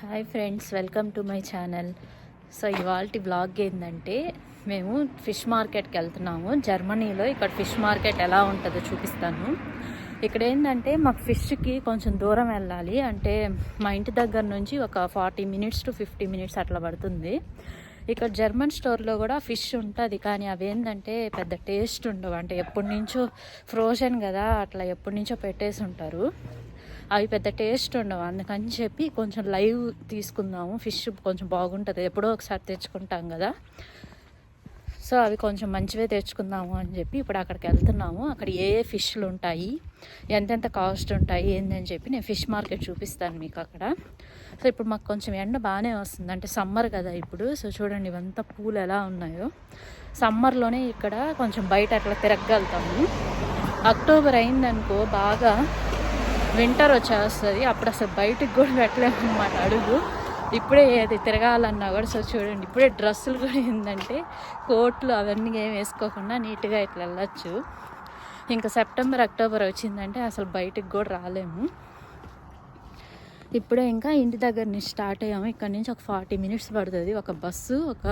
Hi friends welcome to my channel so ఇవాళ blog ఏంటంటే మేము ఫిష్ మార్కెట్కి వెళ్తున్నాము. జర్మనీలో ఇక్కడ ఫిష్ మార్కెట్ ఎలా ఉంటుందో చూపిస్తాను. ఇక్కడ ఏంటంటే మాకు ఫిష్కి కొంచెం దూరం వెళ్ళాలి. అంటే మా ఇంటి దగ్గర నుంచి ఒక forty minutes to fifty minutes అట్లా పడుతుంది. ఇక్కడ జర్మన్ స్టోర్లో కూడా ఫిష్ ఉంటుంది. కానీ అవి ఏంటంటే పెద్ద టేస్ట్ ఉండవు. అంటే ఎప్పటి నుంచో ఫ్రోజన్ కదా అట్లా ఎప్పటి నుంచో పెట్టేసి ఉంటారు. అవి పెద్ద టేస్ట్ ఉండవు. అందుకని చెప్పి కొంచెం లైవ్ తీసుకుందాము. ఫిష్ కొంచెం బాగుంటుంది. ఎప్పుడో ఒకసారి తెచ్చుకుంటాం కదా. సో అవి కొంచెం మంచివే తెచ్చుకుందాము అని చెప్పి ఇప్పుడు అక్కడికి వెళ్తున్నాము. అక్కడ ఏ ఏ ఫిష్లు ఉంటాయి? ఎంతెంత కాస్ట్ ఉంటాయి? ఏందని చెప్పి నేను ఫిష్ మార్కెట్ చూపిస్తాను మీకు అక్కడ. సో ఇప్పుడు మాకు కొంచెం ఎండ బాగానే వస్తుంది. అంటే సమ్మర్ కదా ఇప్పుడు. సో చూడండి ఇవంతా పూలు ఎలా ఉన్నాయో. సమ్మర్లోనే ఇక్కడ కొంచెం బయట అట్లా తిరగలుగుతాము అక్టోబర్ అయిందనుకో బాగా వింటర్ వచ్చేస్తుంది. అప్పుడు అసలు బయటికి కూడా పెట్టలేము అనమాట అడుగు. ఇప్పుడే ఏది తిరగాలన్నా కూడా సో చూడండి ఇప్పుడే డ్రెస్సులు కూడా ఏంటంటే కోట్లు అవన్నీ ఏం వేసుకోకుండా నీట్గా ఇట్లా వెళ్ళచ్చు. ఇంకా సెప్టెంబర్ అక్టోబర్ వచ్చిందంటే అసలు బయటికి కూడా రాలేము. ఇప్పుడే ఇంకా ఇంటి దగ్గర నుంచి స్టార్ట్ అయ్యాము. ఇక్కడ నుంచి ఒక ఫార్టీ మినిట్స్ పడుతుంది. ఒక బస్సు ఒక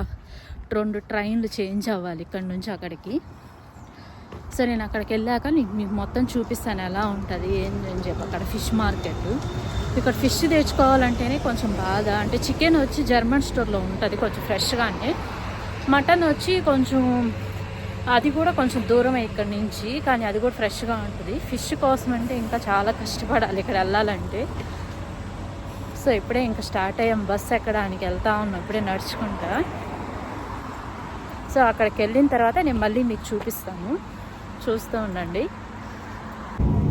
రెండు ట్రైన్లు చేంజ్ అవ్వాలి ఇక్కడ నుంచి అక్కడికి. సో నేను అక్కడికి వెళ్ళాక నీకు మీకు మొత్తం చూపిస్తాను ఎలా ఉంటుంది ఏంటి అని చెప్పి. అక్కడ ఫిష్ మార్కెట్. ఇక్కడ ఫిష్ తెచ్చుకోవాలంటేనే కొంచెం బాధ. అంటే చికెన్ వచ్చి జర్మన్ స్టోర్లో ఉంటుంది కొంచెం ఫ్రెష్గానే మటన్ వచ్చి కొంచెం అది కూడా కొంచెం దూరమే ఇక్కడ నుంచి కానీ అది కూడా ఫ్రెష్గా ఉంటుంది. ఫిష్ కోసం అంటే ఇంకా చాలా కష్టపడాలి ఇక్కడ వెళ్ళాలంటే. సో ఇప్పుడే ఇంకా స్టార్ట్ అయ్యాం బస్ ఎక్కడానికి వెళ్తా ఉన్నాం ఇప్పుడే నడుచుకుంటా. సో అక్కడికి వెళ్ళిన తర్వాత నేను మళ్ళీ మీకు చూపిస్తాను. చూస్తూ ఉండండి.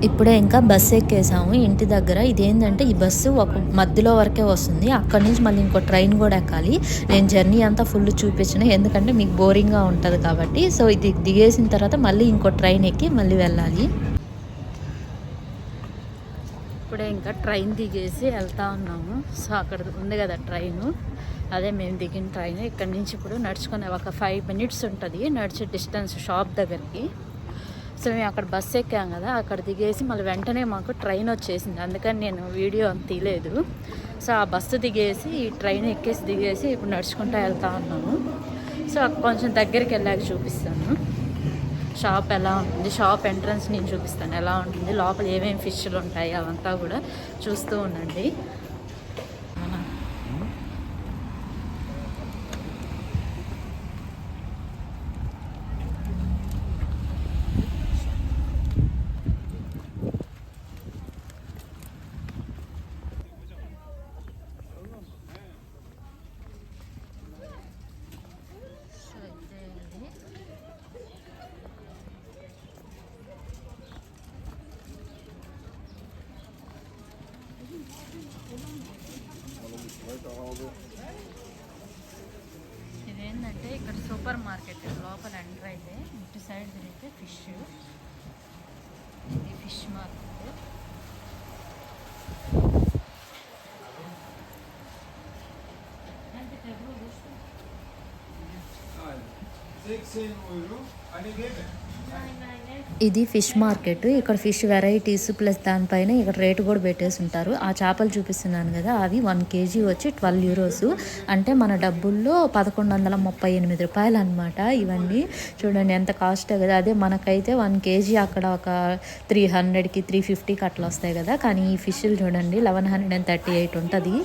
ఇప్పుడే ఇంకా బస్సు ఎక్కేసాము. ఇంటి దగ్గర ఇదేంటంటే ఈ బస్సు ఒక మధ్యలో వరకే వస్తుంది. అక్కడి నుంచి మళ్ళీ ఇంకో ట్రైన్ కూడా ఎక్కాలి. నేను జర్నీ అంతా ఫుల్ చూపించిన ఎందుకంటే మీకు బోరింగ్గా ఉంటుంది కాబట్టి. సో ఇది దిగేసిన తర్వాత మళ్ళీ ఇంకో ట్రైన్ ఎక్కి మళ్ళీ వెళ్ళాలి. ఇప్పుడే ఇంకా ట్రైన్ దిగేసి వెళ్తా ఉన్నాము. సో అక్కడ ఉంది కదా ట్రైను. అదే మేము దిగిన ట్రైన్. ఇక్కడ నుంచి ఇప్పుడు నడుచుకునే ఒక ఫైవ్ మినిట్స్ ఉంటుంది. నడిచే డిస్టెన్స్ షాప్ దగ్గరికి. సో మేము అక్కడ బస్ ఎక్కాం కదా అక్కడ దిగేసి మళ్ళీ వెంటనే మాకు ట్రైన్ వచ్చేసింది. అందుకని నేను వీడియో అంత తీయలేదు. సో ఆ బస్సు దిగేసి ఈ ట్రైన్ ఎక్కేసి దిగేసి ఇప్పుడు నడుచుకుంటూ వెళ్తా ఉన్నాము. సో కొంచెం దగ్గరికి వెళ్ళాక చూపిస్తాను. షాప్ ఎలా ఉంటుంది? షాప్ ఎంట్రన్స్ నేను చూపిస్తాను. ఎలా ఉంటుంది? లోపల ఏమేమి ఫిష్లు ఉంటాయి? అవంతా కూడా చూస్తూ ఉండండి సో ఇదే ఇది ఇదేంటంటే ఇక్కడ సూపర్ మార్కెట్ లోపల ఎంటర్ అయితే ఇటు సైడ్ తిరిగితే ఫిష్ ఇది fish market Nein. 16 Euro. Eine geben. ఇది ఫిష్ మార్కెట్. ఇక్కడ ఫిష్ వెరైటీస్ ప్లస్ దానిపైన ఇక్కడ రేటు కూడా పెట్టేసి ఉంటారు ఆ చేపలు చూపిస్తున్నాను కదా అవి వన్ కేజీ వచ్చి ట్వెల్వ్ యూరోస్. అంటే మన డబ్బుల్లో పదకొండు వందల ముప్పై ఎనిమిది రూపాయలు అనమాట ఇవన్నీ. చూడండి ఎంత కాస్ట్ కదా. అదే మనకైతే వన్ కేజీ అక్కడ ఒక త్రీ హండ్రెడ్కి త్రీ ఫిఫ్టీకి అట్లా వస్తాయి కదా. కానీ ఈ ఫిష్లు చూడండి eleven hundred and thirty eight ఉంటుంది.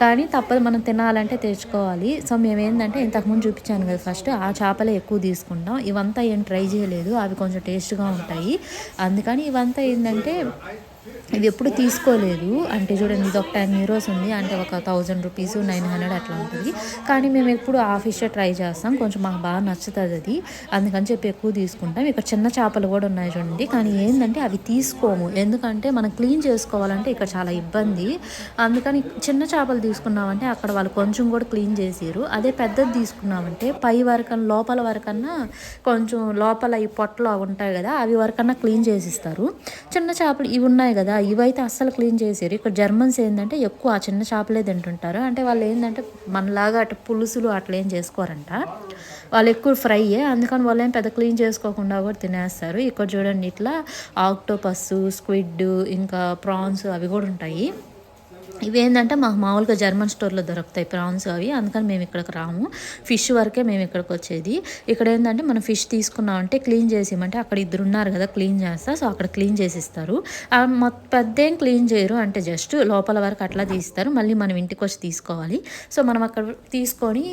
కానీ తప్పదు మనం తినాలంటే తెచ్చుకోవాలి. సో మేము ఏంటంటే ఇంతకుముందు చూపించాను కదా ఫస్ట్ ఆ చేపలే ఎక్కువ తీసుకుంటాం. ఇవంతా ఏం ట్రై చేయలేదు. అవి కొంచెం టేస్ట్గా ఉంటాయి. అందుకని ఇవంతా ఏంటంటే ఇది ఎప్పుడు తీసుకోలేదు. అంటే చూడండి ఇది ఒక టెన్ యూరోస్ ఉంది. అంటే ఒక థౌజండ్ రూపీస్ నైన్ హండ్రెడ్ అట్లా ఉంటుంది. కానీ మేము ఎప్పుడు ఆ ఫిష్ ట్రై చేస్తాం. కొంచెం మాకు బాగా నచ్చుతుంది అది. అందుకని చెప్పి ఎక్కువ తీసుకుంటాం. ఇక్కడ చిన్న చేపలు కూడా ఉన్నాయి చూడండి. కానీ ఏంటంటే అవి తీసుకోము. ఎందుకంటే మనం క్లీన్ చేసుకోవాలంటే ఇక్కడ చాలా ఇబ్బంది. అందుకని చిన్న చేపలు తీసుకున్నామంటే అక్కడ వాళ్ళు కొంచెం కూడా క్లీన్ చేసారు. అదే పెద్దది తీసుకున్నామంటే పై వరకన్నా లోపల వరకన్నా కొంచెం లోపల ఈ పొట్టలు అవి ఉంటాయి కదా అవి వరకన్నా క్లీన్ చేసిస్తారు. చిన్న చేపలు ఇవి ఉన్నాయి కదా ఇవైతే అస్సలు క్లీన్ చేసారు ఇక్కడ జర్మన్స్ ఏంటంటే ఎక్కువ ఆ చిన్న చేపలే తింటుంటారు. అంటే వాళ్ళు ఏంటంటే మనలాగా అటు పులుసులు అట్లా ఏం చేసుకోరంట. వాళ్ళు ఎక్కువ ఫ్రైయే అందుకని వాళ్ళు ఏం పెద్ద క్లీన్ చేసుకోకుండా కూడా తినేస్తారు. ఇక్కడ చూడండి ఇట్లా ఆక్టోపస్ స్క్విడ్ ఇంకా ప్రాన్స్ అవి కూడా ఉంటాయి. ఇవేంటంటే మాకు మామూలుగా జర్మన్ స్టోర్లో దొరుకుతాయి ప్రాన్స్ అవి. అందుకని మేము ఇక్కడికి రాము. ఫిష్ వరకే మేము ఇక్కడికి వచ్చేది. ఇక్కడ ఏంటంటే మనం ఫిష్ తీసుకున్నామంటే క్లీన్ చేసేయమంటే అక్కడ ఇద్దరు ఉన్నారు కదా క్లీన్ చేస్తా. సో అక్కడ క్లీన్ చేసిస్తారు. ఆ మొత్తం పెద్ద ఏం క్లీన్ చేయరు అంటే జస్ట్ లోపల వరకు అట్లా తీస్తారు. మళ్ళీ మనం ఇంటికి వచ్చి తీసుకోవాలి. సో మనం అక్కడ తీసుకొని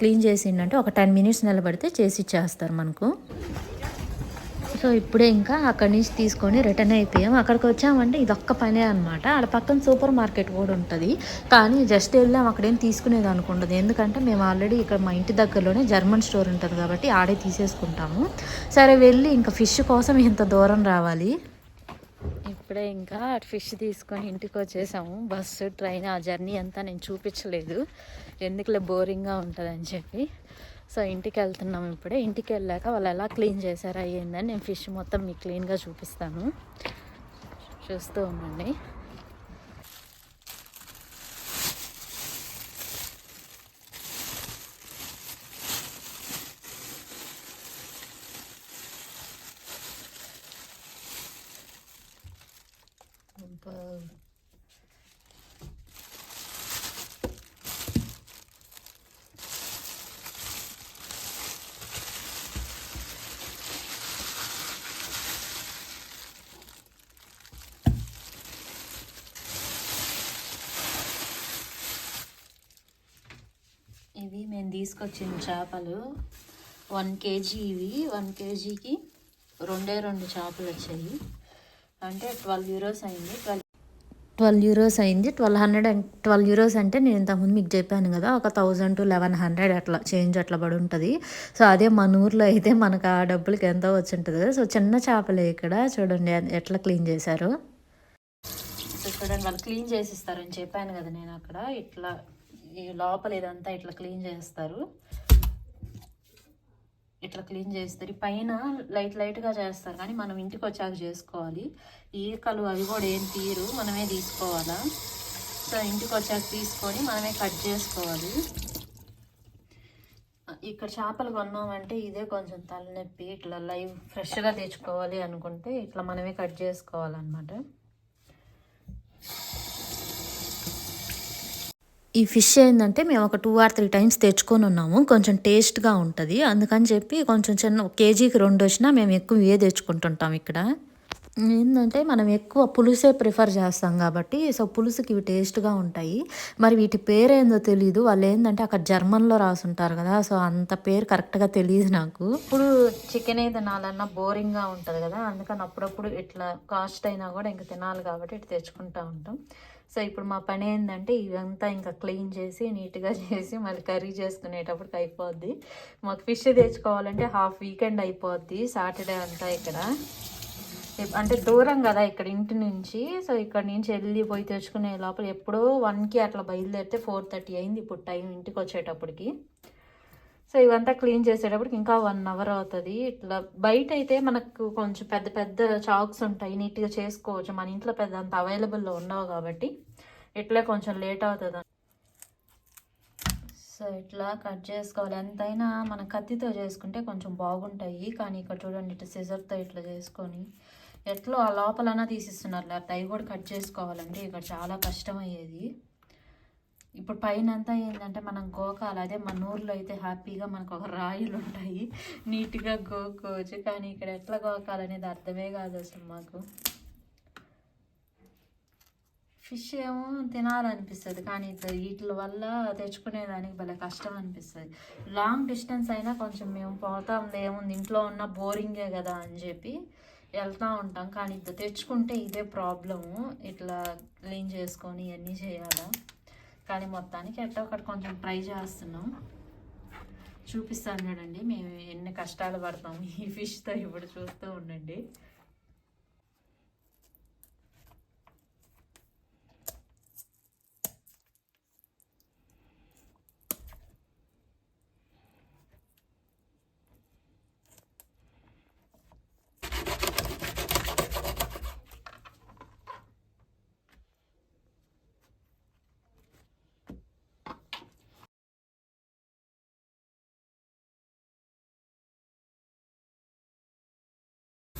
క్లీన్ చేసిందంటే ఒక టెన్ మినిట్స్ నిలబడితే చేసి ఇచ్చేస్తారు మనకు. సో ఇప్పుడే ఇంకా అక్కడి నుంచి తీసుకొని రిటర్న్ అయిపోయాం. అక్కడికి వచ్చామంటే ఇది ఒక్క పనే అనమాట ఆడ పక్కన సూపర్ మార్కెట్ కూడా ఉంటుంది. కానీ జస్ట్ వెళ్ళాం అక్కడేం తీసుకునేది అనుకుంటుంది ఎందుకంటే మేము ఆల్రెడీ ఇక్కడ మా ఇంటి దగ్గరలోనే జర్మన్ స్టోర్ ఉంటుంది కాబట్టి ఆడే తీసేసుకుంటాము. సరే వెళ్ళి ఇంకా ఫిష్ కోసం ఇంత దూరం రావాలి. ఇప్పుడే ఇంకా ఫిష్ తీసుకొని ఇంటికి వచ్చేసాము. బస్సు ట్రైన్ ఆ జర్నీ అంతా నేను చూపించలేదు. ఎందుకులే బోరింగ్గా ఉంటుందని చెప్పి. సో ఇంటికి వెళ్తున్నాం ఇప్పుడే. ఇంటికి వెళ్ళాక వాళ్ళు ఎలా క్లీన్ చేశారు అయ్యిందని నేను ఫిష్ మొత్తం మీకు క్లీన్గా చూపిస్తాను. చూస్తూ ఉండండి. నేను తీసుకొచ్చిన చేపలు వన్ కేజీ ఇవి. వన్ కేజీకి రెండే రెండు చేపలు వచ్చాయి. అంటే ట్వెల్వ్ యూరోస్ అయింది. ట్వెల్వ్ ట్వెల్వ్ యూరోస్ అయింది. Twelve hundred and twelve euros అంటే నేను ఇంతకుముందు మీకు చెప్పాను కదా ఒక థౌజండ్ టు లెవెన్ హండ్రెడ్ అట్లా చేంజ్ అట్లా పడి ఉంటుంది. సో అదే మన ఊర్లో అయితే మనకు ఆ డబ్బులకి ఎంతో వచ్చి ఉంటుంది కదా. సో చిన్న చేపలే ఇక్కడ చూడండి ఎట్లా క్లీన్ చేశారు. సో చూడండి వాళ్ళు క్లీన్ చేసిస్తారని చెప్పాను కదా నేను అక్కడ. ఇట్లా ఈ లోపల ఇదంతా ఇట్లా క్లీన్ చేస్తారు. ఇట్లా క్లీన్ చేస్తారు. పైన లైట్ లైట్గా చేస్తారు. కానీ మనం ఇంటికి వచ్చాక చేసుకోవాలి. ఈకలు అవి కూడా ఏం తీరు మనమే తీసుకోవాలా? సో ఇంటికి వచ్చాక తీసుకొని మనమే కట్ చేసుకోవాలి. ఇక్కడ చేపలు కొన్నామంటే ఇదే కొంచెం తలనొప్పి ఇట్లా లైవ్ ఫ్రెష్గా తెచ్చుకోవాలి అనుకుంటే ఇట్లా మనమే కట్ చేసుకోవాలన్నమాట. ఈ ఫిష్ ఏంటంటే మేము ఒక టూ ఆర్ త్రీ టైమ్స్ తెచ్చుకొని ఉన్నాము. కొంచెం టేస్ట్గా ఉంటుంది. అందుకని చెప్పి కొంచెం చిన్న ఒక కేజీకి రెండు వచ్చినా మేము ఎక్కువ ఇవే తెచ్చుకుంటుంటాం ఇక్కడ. ఏంటంటే మనం ఎక్కువ పులుసే ప్రిఫర్ చేస్తాం కాబట్టి సో పులుసుకి ఇవి టేస్ట్గా ఉంటాయి. మరి వీటి పేరేందో తెలియదు వాళ్ళు ఏంటంటే అక్కడ జర్మన్లో రాసుంటారు కదా సో అంత పేరు కరెక్ట్గా తెలియదు నాకు. ఇప్పుడు చికెన్ ఏ తినాలన్నా బోరింగ్గా ఉంటుంది కదా అందుకని అప్పుడప్పుడు ఇట్లా కాస్ట్ అయినా కూడా ఇంకా తినాలి కాబట్టి ఇటు తెచ్చుకుంటా ఉంటాం. సో ఇప్పుడు మా పని ఏంటంటే ఇవంతా ఇంకా క్లీన్ చేసి నీట్గా చేసి మళ్ళీ కర్రీ చేసుకునేటప్పటికి అయిపోద్ది. మాకు ఫిష్ తెచ్చుకోవాలంటే హాఫ్ వీకెండ్ అయిపోద్ది సాటర్డే అంతా ఇక్కడ. అంటే దూరం కదా ఇక్కడ ఇంటి నుంచి. సో ఇక్కడ నుంచి వెళ్ళి పోయి తెచ్చుకునే లోపల ఎప్పుడో వన్కి అట్లా బయలుదేరితే ఫోర్ థర్టీ అయింది. ఇప్పుడు టైం ఇంటికి వచ్చేటప్పటికి. సో ఇవంతా క్లీన్ చేసేటప్పటికి ఇంకా వన్ అవర్ అవుతుంది. ఇట్లా బయట అయితే మనకు కొంచెం పెద్ద పెద్ద చాక్స్ ఉంటాయి. నీట్గా చేసుకోవచ్చు. మన ఇంట్లో పెద్ద అంత అవైలబుల్లో ఉండవు కాబట్టి ఇట్లా కొంచెం లేట్ అవుతుంది. సో ఇట్లా కట్ చేసుకోవాలి. ఎంతైనా మన కత్తితో చేసుకుంటే కొంచెం బాగుంటాయి. కానీ ఇక్కడ చూడండి ఇట్లా సిజర్తో ఇట్లా చేసుకొని ఎట్లో ఆ లోపలన్నా తీసిస్తున్నారు. లేకపోతే అవి కూడా కట్ చేసుకోవాలండి ఇక్కడ చాలా కష్టమయ్యేది. ఇప్పుడు పైన అంతా ఏంటంటే మనం గోకాలి. అదే మన ఊర్లో అయితే హ్యాపీగా మనకు ఒక రాయిలు ఉంటాయి. నీట్గా గోకోవచ్చు. కానీ ఇక్కడ ఎట్లా గోకాలనేది అర్థమే కాదు అసలు మాకు. ఫిష్ ఏమో తినాలనిపిస్తుంది. కానీ వీటి వల్ల తెచ్చుకునేదానికి భలే కష్టం అనిపిస్తుంది లాంగ్ డిస్టెన్స్ అయినా కొంచెం మేము పోతాం ఏముంది ఇంట్లో ఉన్న బోరింగే కదా అని చెప్పి వెళ్తూ ఉంటాం. కానీ ఇది తెచ్చుకుంటే ఇదే ప్రాబ్లము. ఇట్లా క్లీన్ చేసుకొని ఇవన్నీ చేయాలా? కానీ మొత్తానికి ఎట్టో ఒకటి కొంచెం ట్రై చేస్తున్నాం. చూపిస్తాను చూడండి మేము ఎన్ని కష్టాలు పడతాం ఈ ఫిష్తో ఇప్పుడు చూస్తూ ఉండండి.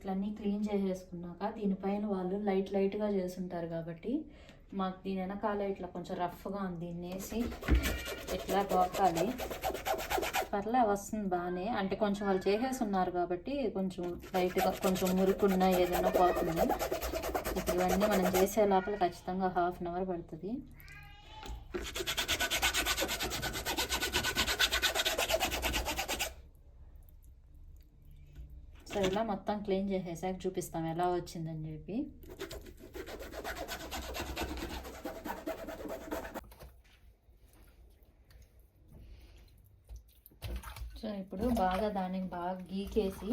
ఇట్లన్నీ క్లీన్ చేసేసుకున్నాక దీనిపైన వాళ్ళు లైట్ లైట్గా చేసుంటారు కాబట్టి మాకు దీని వెనకాల ఇట్లా కొంచెం రఫ్గా ఉంది. దీన్ని వేసి ఇట్లా గోకాలి పర్లే వస్తుంది బాగానే. అంటే కొంచెం వాళ్ళు చేసేసి ఉన్నారు కాబట్టి కొంచెం లైట్గా కొంచెం మురుకున్న ఏదైనా పోతుంది. ఇప్పుడు ఇవన్నీ మనం చేసే లోపల ఖచ్చితంగా హాఫ్ అన్ అవర్ పడుతుంది. సో ఇలా మొత్తం క్లీన్ చేసేసాక చూపిస్తాం ఎలా వచ్చిందని చెప్పి సో ఇప్పుడు బాగా దానికి బాగా గీకేసి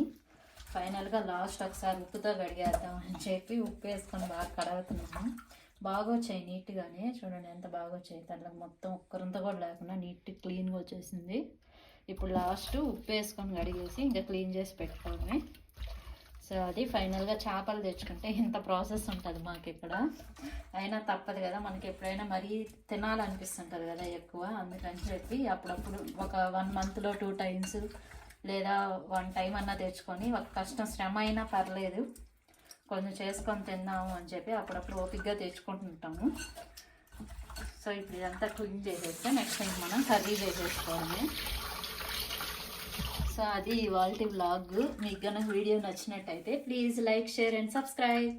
ఫైనల్గా లాస్ట్ ఒకసారి ఉప్పుతో కడిగేద్దాం అని చెప్పి ఉప్పు వేసుకొని బాగా కడగతున్నాము బాగా వచ్చాయి నీట్గానే. చూడండి ఎంత బాగా వచ్చాయి దాంట్లో మొత్తం ఒక్కరంతా కూడా లేకుండా నీట్ క్లీన్గా వచ్చేసింది. ఇప్పుడు లాస్ట్ ఉప్పు వేసుకొని కడిగేసి ఇంకా క్లీన్ చేసి పెట్టుకోవడమే. సో అది ఫైనల్గా చేపలు తెచ్చుకుంటే ఇంత ప్రాసెస్ ఉంటుంది మాకు ఇక్కడ అయినా తప్పదు కదా మనకి ఎప్పుడైనా మరీ తినాలనిపిస్తుంటుంది కదా ఎక్కువ అందుకని చెప్పి అప్పుడప్పుడు ఒక వన్ మంత్లో టూ టైమ్స్ లేదా వన్ టైం అన్నా తెచ్చుకొని ఒక కష్టం శ్రమ అయినా పర్లేదు. కొంచెం చేసుకొని తిందాము అని చెప్పి అప్పుడప్పుడు ఓపిక్గా తెచ్చుకుంటుంటాము. సో ఇప్పుడు ఇదంతా క్లీన్ చేసేస్తే నెక్స్ట్ టైం మనం కర్రీ చేసేసుకోవాలి సో అది ఇవాళ బ్లాగ్ మీకు కనుక వీడియో నచ్చినట్టయితే please like share and subscribe